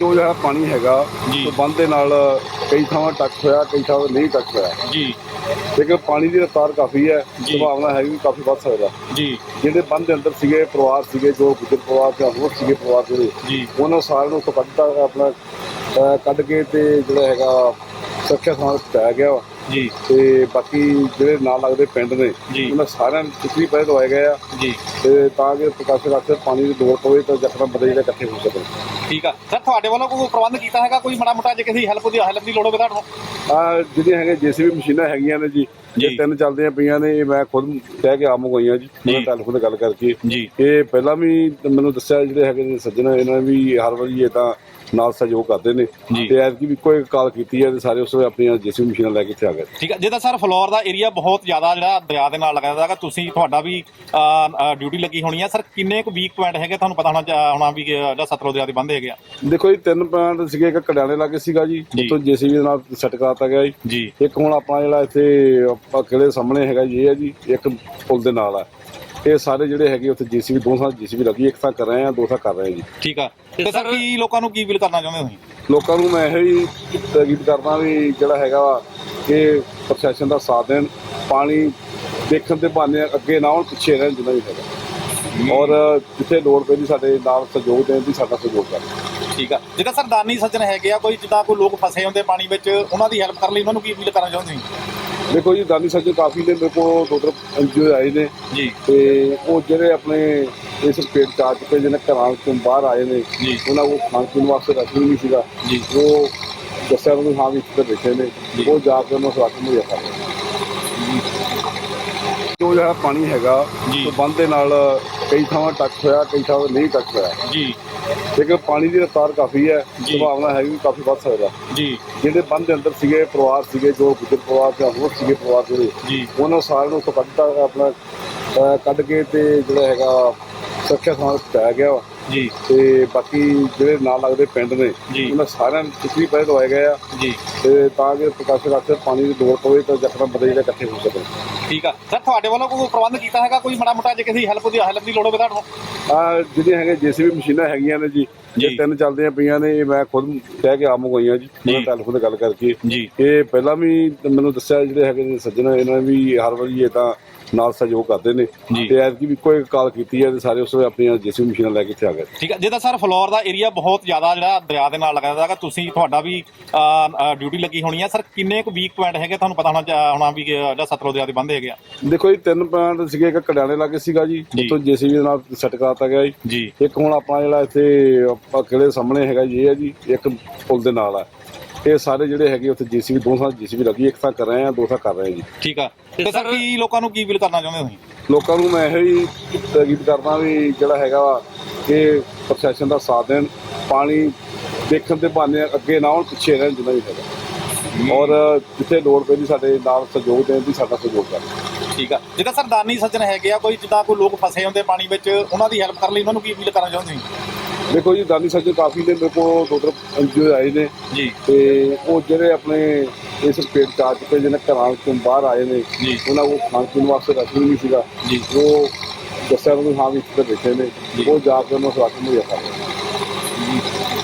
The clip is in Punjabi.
ਜੋ ਜਿਹੜਾ ਪਾਣੀ ਹੈਗਾ ਜੀ। ਉਹ ਬੰਦ ਦੇ ਨਾਲ ਕਈ ਥਾਵਾਂ ਟੱਚ ਹੋਇਆ ਕਈ ਥਾਵਾਂ ਨਹੀਂ ਟੱਚ ਹੋਇਆ ਜੀ ਲੇਕਿਨ ਪਾਣੀ ਦੀ ਰਫ਼ਤਾਰ ਕਾਫੀ ਹੈ ਜੀ। ਸੰਭਾਵਨਾ ਹੈ ਵੀ ਕਾਫੀ ਵੱਧ ਸਕਦਾ ਜੀ ਜਿਹੜੇ ਬੰਦ ਦੇ ਅੰਦਰ ਸੀਗੇ ਪਰਿਵਾਰ ਸੀਗੇ ਜੋ ਗੁਜਰ ਪਰਿਵਾਰ ਤੇ ਹੋਰ ਸੀਗੇ ਪਰਿਵਾਰ ਜਿਹੜੇ ਜੀ ਉਹਨਾਂ ਸਾਰਿਆਂ ਨੂੰ ਉੱਥੋਂ ਕੱਢਤਾ ਆਪਣਾ ਅਹ ਕੱਢ ਕੇ ਤੇ ਜਿਹੜਾ ਹੈਗਾ ਸੁਰੱਖਿਆ ਥਾਂ ਤੇ ਪਹੁੰਚਾਇਆ ਗਿਆ ਵਾ। ਜੀ। ਤੇ ਬਾਕੀ ਜਿਹੜੇ ਨਾਲ ਲੱਗਦੇ ਪਿੰਡ ਨੇ। ਉਹਨਾਂ ਸਾਰਿਆਂ ਨੂੰ ਕਿਤੇ ਪਏ ਦਵਾਏ ਗਏ ਆ। ਜੀ। ਤੇ ਤਾਂ ਕਿ ਪ੍ਰਕਾਸ਼ ਰੱਖ ਪਾਣੀ ਦੀ ਲੋੜ ਪਵੇ ਤਾਂ ਜਕਦਮ ਬੰਦੇ ਜਿਹੜੇ ਇਕੱਠੇ ਹੋ ਸਕਣ। ਠੀਕ ਆ। ਸਰ ਤੁਹਾਡੇ ਵੱਲੋਂ ਕੋਈ ਪ੍ਰਬੰਧ ਕੀਤਾ ਹੈਗਾ? ਕੋਈ ਮਾੜਾ ਮੋਟਾ ਜੇ ਕਿਸੇ ਹੈਲਪ ਦੀ ਹੈਲਪ ਦੀ ਲੋੜ ਹੋਵੇ ਤੁਹਾਨੂੰ? ਆ ਜਿਹੜੀਆਂ ਹੈਗੇ ਜੀਸੀਬੀ ਮਸ਼ੀਨਾਂ ਹੈਗੀਆਂ ਨੇ ਜੀ। ਇਹ ਤਿੰਨ ਚੱਲਦੀਆਂ ਪਈਆਂ ਨੇ ਇਹ ਮੈਂ ਖੁਦ ਕਹਿ ਕੇ ਆਪ ਮੰਗਵਾਈਆਂ ਜੀ। ਮੈਂ। ਟੈਲੀਫੋਨ ਤੇ ਗੱਲ ਕਰਕੇ। ਜੀ। ਇਹ ਪਹਿਲਾਂ ਵੀ ਮੈਨੂੰ ਦੱਸਿਆ ਜਿਹੜੇ ਹੈਗੇ ਸੱਜਣ ਇਹਨਾਂ ਵੀ ਹਰ ਵਾਰੀ ਇਹ ਤਾਂ ਨਾਲ ਸਹਿਯੋਗ ਕਰਦੇ ਨੇ ਜੀ। ਤੇ ਐਤਕੀ ਵੀ ਕੋਈ ਕਾਲ ਕੀਤੀ ਹੈ ਤੇ ਸਾਰੇ ਉਸ ਵੇਲੇ ਆਪਣੀਆਂ ਜੀਸੀਬੀ ਮਸ਼ੀਨਾਂ ਲੈ ਕੇ ਇੱਥੇ ਆ ਗਏ ਠੀਕ ਹੈ ਜਿਹਦਾ ਸਰ ਫਲੋਰ ਦਾ ਏਰੀਆ ਬਹੁਤ ਜ਼ਿਆਦਾ ਜਿਹੜਾ ਦਰਿਆ ਦੇ ਨਾਲ ਲੱਗਦਾ ਹੈਗਾ ਤੁਸੀਂ ਤੁਹਾਡਾ ਵੀ ਡਿਊਟੀ ਲੱਗੀ ਹੋਣੀ ਹੈ ਸਰ ਕਿੰਨੇ ਕੁ ਵੀਕ ਪੁਆਇੰਟ ਹੈਗੇ? ਤੁਹਾਨੂੰ ਪਤਾ ਹੋਣਾ ਹੋਣਾ ਵੀ ਜਿਹੜਾ ਸਤਲੁਜ ਦਰਿਆ ਦੇ ਬੰਦ ਹੈਗੇ ਆ। ਦੇਖੋ ਜੀ ਤਿੰਨ ਪੁਆਇੰਟ ਸੀਗੇ ਇੱਕ ਕੜਿਆਲੇ ਲਾਗੇ ਸੀਗਾ ਜੀ ਜੀ। ਉੱਥੋਂ ਜੀਸੀਬੀ ਦੇ ਨਾਲ ਸੈੱਟ ਕਰਾਤਾ ਗਿਆ ਜੀ। ਜੀ। ਇੱਕ ਹੁਣ ਆਪਣਾ ਜਿਹੜਾ ਇੱਥੇ ਆਪਾਂ ਕਿਲੇ ਸਾਹਮਣੇ ਹੈਗਾ ਜੀ ਇਹ ਹੈ ਜੀ ਇੱਕ ਪੁਲ ਦੇ ਨਾਲ ਆ। ਇਹ ਸਾਰੇ ਜਿਹੜੇ ਹੈਗੇ ਉੱਥੇ ਜੀਸੀਬੀ ਦੋ ਥਾਂ ਜੀਸੀਬੀ ਲੱਗੀ ਇੱਕ ਥਾਂ ਕਰ ਰਹੇ ਆ ਦੋ ਥਾਂ ਕਰ ਰਹੇ ਆ ਜੀ। ਠੀਕ ਆ। ਤੇ ਸਰ ਕੀ ਲੋਕਾਂ ਨੂੰ ਕੀ ਅਪੀਲ ਕਰਨਾ ਚਾਹੁੰਦੇ ਹੋ ਤੁਸੀਂ? ਲੋਕਾਂ ਨੂੰ ਮੈਂ ਇਹ ਹੀ ਤਾਕੀਦ ਕਰਦਾ ਵੀ ਜਿਹੜਾ ਹੈਗਾ ਵਾ ਕਿ ਪ੍ਰਸ਼ਾਸਨ ਦਾ ਸਾਥ ਦੇਣ ਪਾਣੀ ਦੇਖਣ ਦੇ ਬਹਾਨੇ ਅੱਗੇ ਨਾ ਹੋਣ ਪਿੱਛੇ ਰਹਿਣ ਜਿੰਨਾ ਵੀ ਹੈਗਾ। ਔਰ ਜਿੱਥੇ ਲੋੜ ਪੈਂਦੀ ਸਾਡੇ ਨਾਲ ਸਹਿਯੋਗ ਦੇਣ ਦੀ ਸਾਡਾ ਸਹਿਯੋਗ ਕਰਨ। ਠੀਕ ਆ। ਜਿਹੜਾ ਸਰ ਦਾਨੀ ਸੱਜਣ ਹੈਗੇ ਆ ਕੋਈ ਜਿੱਦਾਂ ਕੋਈ ਲੋਕ ਫਸੇ ਹੁੰਦੇ ਪਾਣੀ ਵਿੱਚ ਉਹਨਾਂ ਦੀ ਹੈਲਪ ਕਰਨ ਲਈ ਉਹਨਾਂ ਨੂੰ ਕੀ ਅਪੀਲ ਕਰਨਾ ਚਾਹੁੰਦੇ ਹੋ ਦੇਖੋ ਜੀ ਦਾਨੀ ਸੱਜਣ ਕਾਫੀ ਨੇ ਮੇਰੇ ਕੋਲ ਦੋ ਤਿੰਨ ਐਨਜੀਓ ਆਏ ਨੇ। ਜੀ। ਤੇ ਉਹ ਜਿਹੜੇ ਆਪਣੇ ਇਸ ਪੇਟ ਚ ਆ ਚੁੱਕੇ ਜਿਹਨੇ ਘਰਾਂ ਤੋਂ ਬਾਹਰ ਆਏ ਨੇ ਉਹਨਾਂ ਕੋਲ ਖਾਣ ਪੀਣ ਵਾਸਤੇ ਰਾਸ਼ਨ ਨਹੀਂ ਸੀਗਾ। ਜੀ। ਉਹ ਦੱਸਿਆ ਮੈਨੂੰ ਹਾਂ ਵੀ ਇੱਥੇ ਬੈਠੇ ਨੇ। ਉਹ ਜਾ ਕੇ ਉਹਨਾਂ ਨੂੰ ਰਾਸ਼ਨ ਮੁਹੱਈਆ ਕਰ ਨੇ। ਜੋ ਜਿਹੜਾ ਪਾਣੀ ਹੈਗਾ ਬੰਦ ਦੇ ਨਾਲ ਕਈ ਥਾਵਾਂ ਟੱਚ ਹੋਇਆ ਕਈ ਥਾਵਾਂ ਨਹੀਂ ਟੱਚ ਹੋਇਆ। ਜੀ। ਲੇਕਿਨ ਪਾਣੀ ਦੀ ਰਫ਼ਤਾਰ ਕਾਫੀ ਹੈ ਜੀ। ਸੰਭਾਵਨਾ ਹੈ ਵੀ ਕਾਫੀ ਵੱਧ ਸਕਦਾ ਜੀ ਜਿਹੜੇ ਬੰਦ ਦੇ ਅੰਦਰ ਸੀਗੇ ਪਰਿਵਾਰ ਸੀਗੇ ਜੋ ਗੁਜਰ ਪਰਿਵਾਰ ਤੇ ਹੋਰ ਸੀਗੇ ਪਰਿਵਾਰ ਜਿਹੜੇ ਜੀ ਉਹਨਾਂ ਸਾਰਿਆਂ ਨੂੰ ਕੱਢਤਾ ਆਪਣਾ ਕੱਢ ਕੇ ਤੇ ਜਿਹੜਾ ਹੈਗਾ ਸੁਰੱਖਿਆ ਤੇ ਪਹੁੰਚਾਇਆ ਗਿਆ ਵਾ। ਜੀ। ਤੇ ਬਾਕੀ ਜਿਹੜੇ ਨਾਲ ਲੱਗਦੇ ਪਿੰਡ ਨੇ। ਉਹਨਾਂ ਸਾਰਿਆਂ ਨੂੰ ਕਿਤੇ ਪਏ ਦਵਾਏ ਗਏ ਆ। ਜੀ। ਤੇ ਤਾਂ ਕਿ ਪ੍ਰਕਾਸ਼ ਰੱਖ ਪਾਣੀ ਦੀ ਲੋੜ ਪਵੇ ਤਾਂ ਜਕਦਮ ਬੰਦੇ ਜਿਹੜੇ ਇਕੱਠੇ ਹੋ ਸਕਣ। ਠੀਕ ਆ। ਸਰ ਤੁਹਾਡੇ ਵੱਲੋਂ ਕੋਈ ਪ੍ਰਬੰਧ ਕੀਤਾ ਹੈਗਾ? ਕੋਈ ਮਾੜਾ ਮੋਟਾ ਜੇ ਕਿਸੇ ਹੈਲਪ ਦੀ ਹੈਲਪ ਦੀ ਲੋੜ ਹੋਵੇ ਤੁਹਾਨੂੰ ਆ ਜਿਹੜੀਆਂ ਹੈਗੇ ਜੀਸੀਬੀ ਮਸ਼ੀਨਾਂ ਹੈਗੀਆਂ ਨੇ ਜੀ ਜੀ। ਤਿੰਨ ਚੱਲਦੀਆਂ ਪਈਆਂ ਨੇ ਇਹ ਮੈਂ ਖੁਦ ਕਹਿ ਕੇ ਆਪ ਮੰਗਵਾਈਆਂ ਜੀ। ਮੈਂ। ਟੈਲੀਫੋਨ ਤੇ ਗੱਲ ਕਰਕੇ। ਇਹ ਪਹਿਲਾਂ ਵੀ ਮੈਨੂੰ ਦੱਸਿਆ ਜਿਹੜੇ ਹੈਗੇ ਸੱਜਣ ਇਹਨਾਂ ਵੀ ਹਰ ਵਾਰੀ ਇਹ ਤਾਂ ਨਾਲ ਸਹਿਯੋਗ ਕਰਦੇ ਨੇ। ਜੀ। ਤੇ ਐਤਕੀ ਵੀ ਕੋਈ ਕਾਲ ਕੀਤੀ ਹੈ ਤੇ ਸਾਰੇ ਉਸ ਵੇਲੇ ਆਪਣੀਆਂ ਜੀਸੀਬੀ ਮਸ਼ੀਨਾਂ ਲੈ ਕੇ ਇੱਥੇ ਆ ਗਏ। ਠੀਕ ਹੈ ਜਿਹਦਾ ਸਰ ਫਲੋਰ ਦਾ ਏਰੀਆ ਬਹੁਤ ਜ਼ਿਆਦਾ ਜਿਹੜਾ ਦਰਿਆ ਦੇ ਨਾਲ ਲੱਗਦਾ ਹੈਗਾ ਤੁਸੀਂ ਤੁਹਾਡਾ ਵੀ ਡਿਊਟੀ ਲੱਗੀ ਹੋਣੀ ਹੈ ਸਰ ਕਿੰਨੇ ਕੁ ਵੀਕ ਪੁਆਇੰਟ ਹੈਗੇ? ਤੁਹਾਨੂੰ ਪਤਾ ਹੋਣਾ ਹੋਣਾ ਵੀ ਜਿਹੜਾ ਸਤਲੁਜ ਦਰਿਆ ਦੇ ਬੰਦ ਹੈਗੇ ਆ। ਦੇਖੋ ਜੀ ਤਿੰਨ ਪੁਆਇੰਟ ਸੀਗੇ ਇੱਕ ਕੜਿਆਲੇ ਲਾਗੇ ਸੀਗਾ ਜੀ। ਜੀ। ਉੱਥੋਂ ਜੀਸੀਬੀ ਦੇ ਨਾਲ ਸੈੱਟ ਕਰਾਤਾ ਗਿਆ ਜੀ। ਜੀ। ਇੱਕ ਹੁਣ ਆਪਣਾ ਜਿਹੜਾ ਇੱਥੇ ਆਪਾਂ ਕਿਲੇ ਸਾਹਮਣੇ ਹੈਗਾ ਜੀ ਇਹ ਹੈ ਜੀ ਇੱਕ ਪੁਲ ਦੇ ਨਾਲ ਆ। ਇਹ ਸਾਰੇ ਜਿਹੜੇ ਹੈਗੇ ਉੱਥੇ ਜੀਸੀਬੀ ਦੋ ਥਾਂ ਜੀਸੀਬੀ ਲੱਗੀ ਇੱਕ ਥਾਂ ਕਰ ਰਹੇ ਆ ਦੋ ਥਾਂ ਕਰ ਰਹੇ ਆ ਜੀ। ਠੀਕ ਆ। ਤੇ ਸਰ ਕੀ ਲੋਕਾਂ ਨੂੰ ਕੀ ਅਪੀਲ ਕਰਨਾ ਚਾਹੁੰਦੇ ਹੋ ਤੁਸੀਂ? ਲੋਕਾਂ ਨੂੰ ਮੈਂ ਇਹ ਹੀ ਤਾਕੀਦ ਕਰਦਾ ਵੀ ਜਿਹੜਾ ਹੈਗਾ ਵਾ ਕਿ ਪ੍ਰਸ਼ਾਸਨ ਦਾ ਸਾਥ ਦੇਣ ਪਾਣੀ ਦੇਖਣ ਦੇ ਬਹਾਨੇ ਅੱਗੇ ਨਾ ਹੋਣ ਪਿੱਛੇ ਰਹਿਣ ਜਿੰਨਾ ਵੀ ਹੈਗਾ। ਔਰ ਜਿੱਥੇ ਲੋੜ ਪੈਂਦੀ ਸਾਡੇ ਨਾਲ ਸਹਿਯੋਗ ਦੇਣ ਦੀ ਸਾਡਾ ਸਹਿਯੋਗ ਕਰਨ। ਠੀਕ ਆ। ਜਿਹੜਾ ਸਰ ਦਾਨੀ ਸੱਜਣ ਹੈਗੇ ਆ ਕੋਈ ਜਿੱਦਾਂ ਕੋਈ ਲੋਕ ਫਸੇ ਹੁੰਦੇ ਪਾਣੀ ਵਿੱਚ ਉਹਨਾਂ ਦੀ ਹੈਲਪ ਕਰਨ ਲਈ ਉਹਨਾਂ ਨੂੰ ਕੀ ਅਪੀਲ ਕਰਨਾ ਚਾਹੁੰਦੇ ਹੋ ਦੇਖੋ ਜੀ ਦਾਨੀ ਸੱਜਣ ਕਾਫੀ ਨੇ ਮੇਰੇ ਕੋਲ ਦੋ ਤਿੰਨ ਐਨਜੀਓ ਆਏ ਨੇ। ਜੀ। ਤੇ ਉਹ ਜਿਹੜੇ ਆਪਣੇ ਇਸ ਪੇਟ ਚ ਆ ਚੁੱਕੇ ਜਿਹਨੇ ਘਰਾਂ ਤੋਂ ਬਾਹਰ ਆਏ ਨੇ ਉਹਨਾਂ ਕੋਲ ਖਾਣ ਪੀਣ ਵਾਸਤੇ ਰਾਸ਼ਨ ਨਹੀਂ ਸੀਗਾ। ਜੀ। ਉਹ ਦੱਸਿਆ ਮੈਨੂੰ ਹਾਂ ਵੀ ਇੱਥੇ ਬੈਠੇ ਨੇ। ਉਹ ਜਾ ਕੇ ਉਹਨਾਂ ਨੂੰ ਰਾਸ਼ਨ ਮੁਹੱਈਆ ਕਰ ਰਹੇ